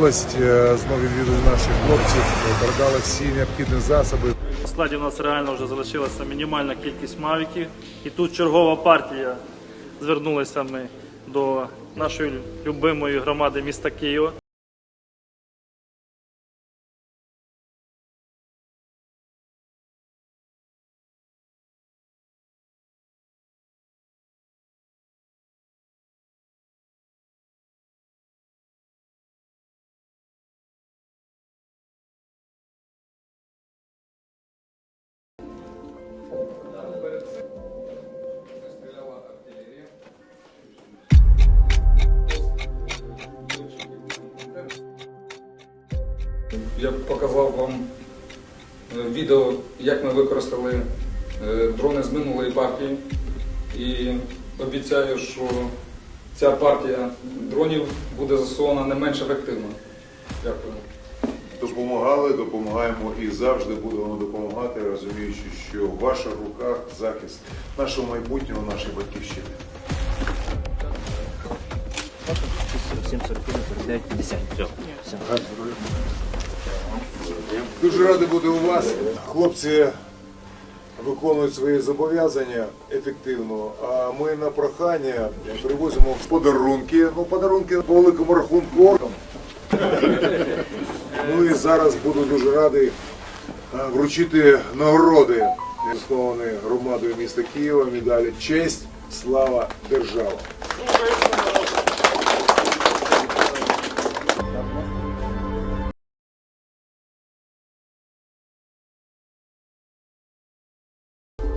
область. Е, Знову відвідують наших хлопців, передали всі необхідні засоби. У складі у нас реально вже залишилася мінімальна кількість мавіків. І тут чергова партія звернулися ми до нашої любимої громади міста Києва. Я показав вам е, відео, як ми використали е, дрони з минулої партії. І обіцяю, що ця партія дронів буде засована не менш ефективно. Дякую. Допомагали, допомагаємо і завжди будемо допомагати, розуміючи, що в ваших руках захист нашого майбутнього, нашої батьківщини. 47, 41, 49, 50. Все. Дуже радий бути у вас. Хлопці виконують свої зобов'язання ефективно, а ми на прохання привозимо Подарунки, ну подарунки по великому рахунку. Ну і зараз буду дуже радий вручити нагороди, засновані громадою міста Києва, медалі Честь, слава, держава.